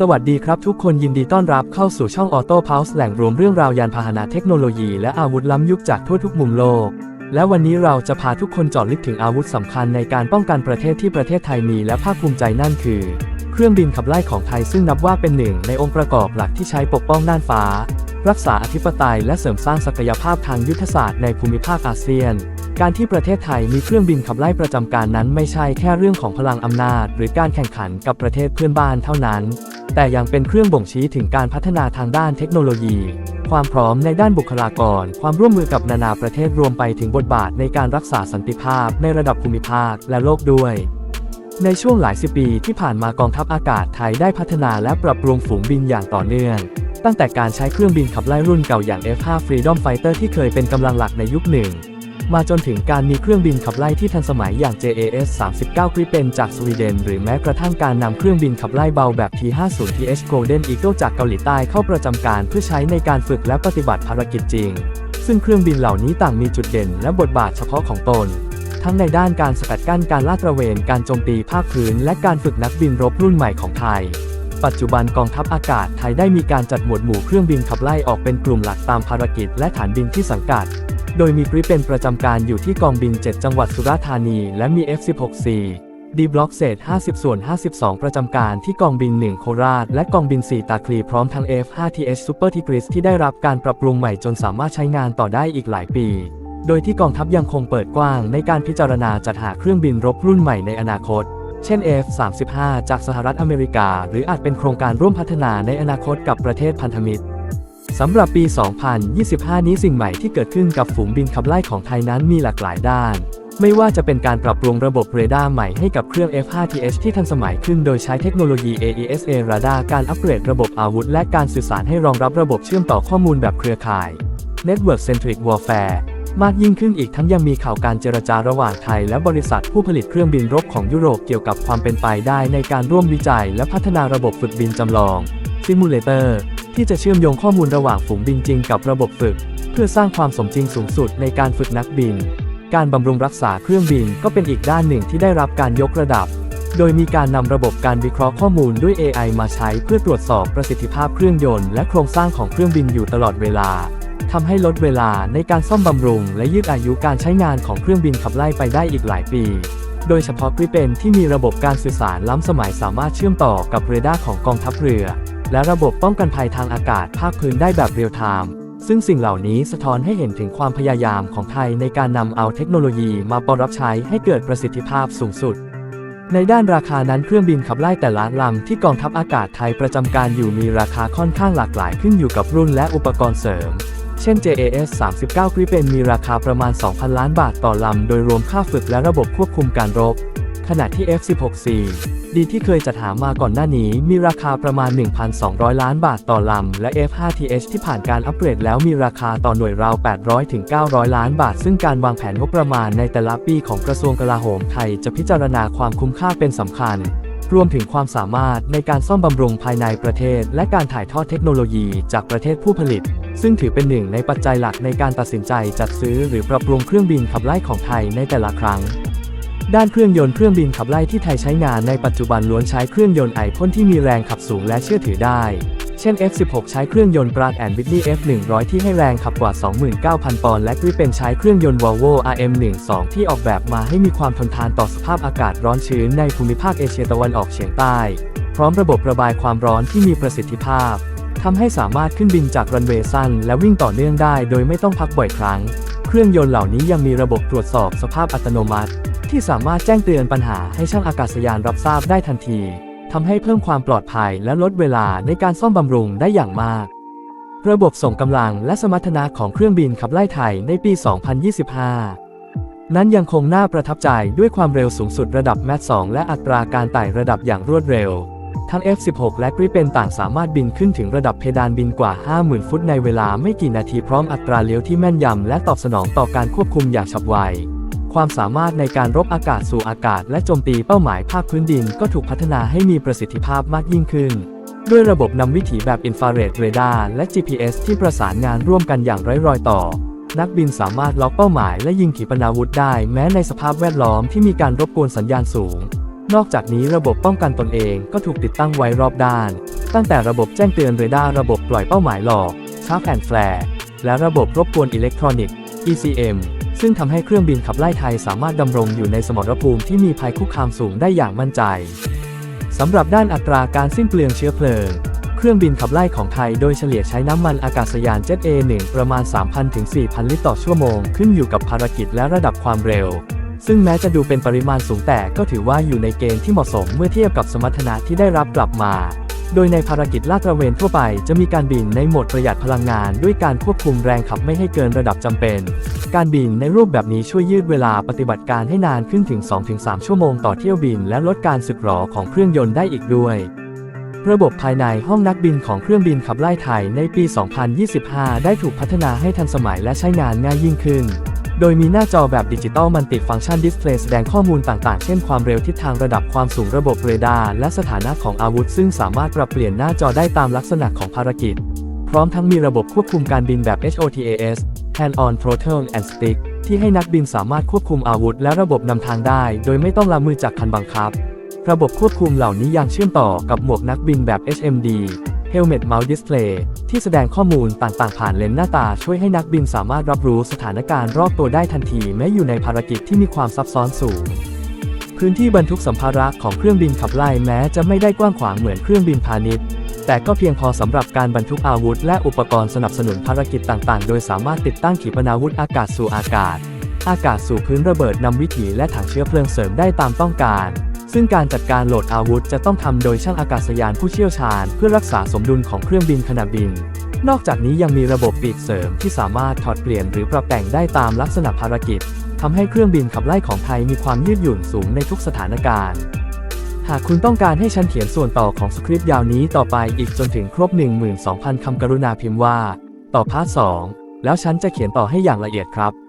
สวัสดีครับทุกคนยินดีต้อนรับเข้าสู่ช่อง Auto Pulse แหล่งรวมเรื่องราวยานพาหนะเทคโนโลยี และอาวุธล้ำยุคจากทั่วทุกมุมโลก และวันนี้เราจะพาทุกคนเจาะลึกถึงอาวุธสำคัญในการป้องกันประเทศที่ประเทศไทยมีและภาคภูมิใจนั่นคือ เครื่องบินขับไล่ของไทยซึ่งนับว่าเป็นหนึ่งในองค์ประกอบหลักที่ใช้ปกป้องน่านฟ้า รักษาอธิปไตยและเสริมสร้างศักยภาพทางยุทธศาสตร์ในภูมิภาคอาเซียนการที่ประเทศไทยมีเครื่องบินขับไล่ประจำการนั้นไม่ใช่แค่เรื่องของพลังอำนาจ หรือการแข่งขันกับประเทศเพื่อนบ้านเท่านั้น แต่ยังเป็นเครื่องบ่งชี้ถึงการพัฒนาทางด้านเทคโนโลยี ความพร้อมในด้านบุคลากร ความร่วมมือกับนานาประเทศรวมไปถึงบทบาทในการรักษาสันติภาพในระดับภูมิภาคและโลกด้วย ในช่วงหลายสิบปีที่ผ่านมากองทัพอากาศไทยได้พัฒนาและปรับปรุงฝูงบินอย่างต่อเนื่องตั้งแต่การใช้เครื่องบินขับไล่รุ่นเก่าอย่าง F5 Freedom Fighter ที่เคยเป็นกำลังหลักในยุคหนึ่ง มาจนถึงการมีเครื่องบินขับไล่ที่ทันสมัยอย่าง JAS 39 Gripen จากสวีเดน หรือแม้กระทั่งการนำเครื่องบินขับไล่เบาแบบ T50 TH Golden Eagle จากเกาหลีใต้เข้าประจำการเพื่อใช้ในการฝึกและปฏิบัติภารกิจจริง ซึ่งเครื่องบินเหล่านี้ต่างมีจุดเด่นและบทบาทเฉพาะของตน ทั้งในด้านการสกัดกั้นการลาดตระเวน การโจมตีภาคพื้น และการฝึกนักบินรบรุ่นใหม่ของไทยปัจจุบันกองทัพอากาศไทยได้มีการจัดหมวดหมู่เครื่องบินขับไล่ออกเป็นกลุ่มหลักตามภารกิจและฐานบินที่สังกัด โดยมีกริปเป็นประจำการอยู่ที่กองบิน 7 จังหวัดสุราษฎร์ธานี และมี F16C ดีบล็อกเศษ 50 ส่วน 52 ประจำการที่กองบิน 1 โคราช และกองบิน 4 ตาคลีพร้อมทั้ง F5TH Super Tigris ที่ได้รับการปรับปรุงใหม่จนสามารถใช้งานต่อได้อีกหลายปี โดยที่กองทัพยังคงเปิดกว้างในการพิจารณาจัดหาเครื่องบินรบรุ่นใหม่ในอนาคต เช่น F35 จากสหรัฐอเมริกา หรืออาจเป็นโครงการร่วมพัฒนาในอนาคตกับประเทศพันธมิตร สำหรับปี 2025 นี้สิ่งใหม่ที่เกิดขึ้นกับฝูงบินขับไล่ของไทยนั้นมีหลากหลายด้าน ไม่ว่าจะเป็นการปรับปรุงระบบเรดาร์ใหม่ให้กับเครื่อง F5TH ที่ทันสมัยขึ้นโดยใช้เทคโนโลยี AESA radar การอัปเกรดระบบอาวุธ และการสื่อสารให้รองรับระบบเชื่อมต่อข้อมูลแบบเครือข่าย Network Centric Warfare มากยิ่งขึ้นอีกทั้งยังมีข่าวการเจรจาระหว่างไทย และบริษัทผู้ผลิตเครื่องบินรบของยุโรปเกี่ยวกับความเป็นไปได้ในการร่วมวิจัย และพัฒนาระบบฝึกบินจำลอง Simulator ที่จะเชื่อมโยงข้อมูลระหว่างฝูงบินจริงกับระบบฝึก เพื่อสร้างความสมจริงสูงสุดในการฝึกนักบิน การบำรุงรักษาเครื่องบินก็เป็นอีกด้านหนึ่งที่ได้รับการยกระดับ โดยมีการนำระบบการวิเคราะห์ข้อมูลด้วย AI มาใช้เพื่อตรวจสอบประสิทธิภาพเครื่องยนต์และโครงสร้างของเครื่องบินอยู่ตลอดเวลาทำให้ลดเวลาในการซ่อมบำรุง และยืดอายุการใช้งานของเครื่องบินขับไล่ไปได้อีกหลายปี โดยเฉพาะกริเปนที่มีระบบการสื่อสารล้ำสมัยสามารถเชื่อมต่อกับเรดาร์ของกองทัพเรือ และระบบป้องกันภัยทางอากาศภาคพื้นได้แบบเรียลไทม์ซึ่งสิ่งเหล่านี้สะท้อนให้เห็นถึงความพยายามของไทยในการนำเอาเทคโนโลยีมาปรับใช้ให้เกิดประสิทธิภาพสูงสุด ในด้านราคานั้นเครื่องบินขับไล่แต่ละลำที่กองทัพอากาศไทยประจำการอยู่มีราคาค่อนข้างหลากหลายขึ้นอยู่กับรุ่นและอุปกรณ์เสริม เช่น JAS 39 Gripen มีราคาประมาณ 2,000 ล้านบาทต่อลำ โดยรวมค่าฝึกและระบบควบคุมการรบ ขณะที่ F16C ดีที่เคยจัดหามาก่อนหน้านี้มีราคาประมาณ 1,200 ล้านบาทต่อลำ และ F5TH ที่ผ่านการอัปเกรดแล้วมีราคาต่อหน่วยราว 800ถึง900 ล้านบาท ซึ่งการวางแผนงบประมาณในแต่ละปีของกระทรวงกลาโหมไทยจะพิจารณาความคุ้มค่าเป็นสำคัญ รวมถึงความสามารถในการซ่อมบำรุงภายในประเทศ และการถ่ายทอดเทคโนโลยีจากประเทศผู้ผลิต ซึ่งถือเป็นหนึ่งในปัจจัยหลักในการตัดสินใจจัดซื้อหรือปรับปรุงเครื่องบินขับไล่ของไทยในแต่ละครั้ง ด้านเครื่องยนต์เครื่องบินขับไล่ที่ไทยใช้งานในปัจจุบันล้วนใช้เครื่องยนต์ไอพ่นที่มีแรงขับสูงและเชื่อถือได้ เช่น F16 ใช้เครื่องยนต์ Pratt Whitney F100 ที่ให้แรงขับกว่า 29,000 ปอนด์ และ Gripen ใช้เครื่องยนต์ Volvo RM12 ที่ออกแบบมาให้มีความทนทานต่อสภาพอากาศร้อนชื้นในภูมิภาคเอเชียตะวันออกเฉียงใต้ พร้อมระบบระบายความร้อนที่มีประสิทธิภาพทำให้สามารถขึ้นบินจากรันเวย์สั้นและวิ่งต่อเนื่องได้โดยไม่ต้องพักบ่อยครั้ง เครื่องยนต์เหล่านี้ยังมีระบบตรวจสอบสภาพอัตโนมัติ ที่สามารถแจ้งเตือนปัญหาให้ช่างอากาศยานรับทราบได้ทันทีทำให้เพิ่มความปลอดภัยและลดเวลาในการซ่อมบำรุงได้อย่างมาก ระบบส่งกำลังและสมรรถนะของเครื่องบินขับไล่ไทยในปี 2025 นั้นยังคงน่าประทับใจด้วยความเร็วสูงสุดระดับแมท2และอัตราการไต่ระดับอย่างรวดเร็ว ทั้ง F16 และ Gripen ต่างสามารถบินขึ้นถึงระดับเพดานบินกว่า 50,000 ฟุตในเวลาไม่กี่นาทีพร้อมอัตราเลี้ยวที่แม่นยำและตอบสนองต่อการควบคุมอย่างฉับไว ความสามารถในการรบอากาศสู่อากาศ และโจมตีเป้าหมายภาคพื้นดินก็ถูกพัฒนาให้มีประสิทธิภาพมากยิ่งขึ้น ด้วยระบบนำวิถีแบบอินฟราเรดเรดาร์และ GPS ที่ประสานงานร่วมกันอย่างไร้รอยต่อ นักบินสามารถล็อกเป้าหมายและยิงขีปนาวุธได้ แม้ในสภาพแวดล้อมที่มีการรบกวนสัญญาณสูง นอกจากนี้ระบบป้องกันตนเองก็ถูกติดตั้งไว้รอบด้าน ตั้งแต่ระบบแจ้งเตือนเรดาร์ระบบปล่อยเป้าหมายหลอกชาร์ปแอนด์แฟร์และระบบรบกวนอิเล็กทรอนิกส์ ECM ซึ่งทำให้เครื่องบินขับไล่ไทยสามารถดำรงอยู่ในสมรภูมิที่มีภัยคุกคามสูงได้อย่างมั่นใจสำหรับด้านอัตราการสิ้นเปลืองเชื้อเพลิง เครื่องบินขับไล่ของไทยโดยเฉลี่ยใช้น้ำมันอากาศยานเจ็ต A1 ประมาณ 3,000 ถึง 4,000 ลิตรต่อชั่วโมง ขึ้นอยู่กับภารกิจและระดับความเร็ว ซึ่งแม้จะดูเป็นปริมาณสูงแต่ก็ถือว่าอยู่ในเกณฑ์ที่เหมาะสมเมื่อเทียบกับสมรรถนะที่ได้รับกลับมา โดยในภารกิจลาดตระเวนทั่วไปจะมีการบินในโหมดประหยัดพลังงาน ด้วยการควบคุมแรงขับไม่ให้เกินระดับจำเป็น การบินในรูปแบบนี้ช่วยยืดเวลาปฏิบัติการให้นานขึ้นถึง 2-3 ชั่วโมงต่อเที่ยวบิน และลดการสึกหรอของเครื่องยนต์ได้อีกด้วยระบบภายในห้องนักบินของเครื่องบินขับไล่ไทยในปี 2025 ได้ถูกพัฒนาให้ทันสมัยและใช้งานง่ายยิ่งขึ้น โดยมีหน้าจอแบบดิจิตอลมัลติฟังก์ชันดิสเพลย์แสดงข้อมูลต่างๆ เช่นความเร็วทิศทางระดับความสูงระบบเรดาร์และสถานะของอาวุธ ซึ่งสามารถปรับเปลี่ยนหน้าจอได้ตามลักษณะของภารกิจ พร้อมทั้งมีระบบควบคุมการบินแบบ HOTAS Hand on Throttle and Stick ที่ให้นักบินสามารถควบคุมอาวุธ และระบบนำทางได้ โดยไม่ต้องละมือจากคันบังคับ ระบบควบคุมเหล่านี้ยังเชื่อมต่อกับหมวกนักบินแบบ HMD Helmet Mount Display ที่แสดงข้อมูลต่างๆ ผ่านเลนส์หน้าตาช่วยให้นักบินสามารถรับรู้สถานการณ์รอบตัวได้ทันทีแม้อยู่ในภารกิจที่มีความซับซ้อนสูง พื้นที่บรรทุกสัมภาระของเครื่องบินขับไล่แม้จะไม่ได้กว้างขวางเหมือนเครื่องบินพาณิชย์แต่ก็เพียงพอสำหรับการบรรทุกอาวุธ และอุปกรณ์สนับสนุนภารกิจต่างๆ โดยสามารถติดตั้งขีปนาวุธอากาศสู่อากาศ อากาศสู่พื้นระเบิดนำวิถีและถังเชื้อเพลิงเสริมได้ตามต้องการ ซึ่งการจัดการโหลดอาวุธจะต้องทำโดยช่างอากาศยานผู้เชี่ยวชาญ เพื่อรักษาสมดุลของเครื่องบินขณะบิน นอกจากนี้ยังมีระบบปีกเสริมที่สามารถถอดเปลี่ยนหรือปรับแต่งได้ตามลักษณะภารกิจทำให้เครื่องบินขับไล่ของไทยมีความยืดหยุ่นสูงในทุกสถานการณ์ หากคุณต้องการให้ฉันเขียนส่วนต่อของสคริปต์ยาวนี้ต่อไปอีกจนถึงครบ 12,000คำกรุณาพิมพ์ว่า ต่อพาร์ท2แล้วฉันจะเขียนต่อให้อย่างละเอียดครับ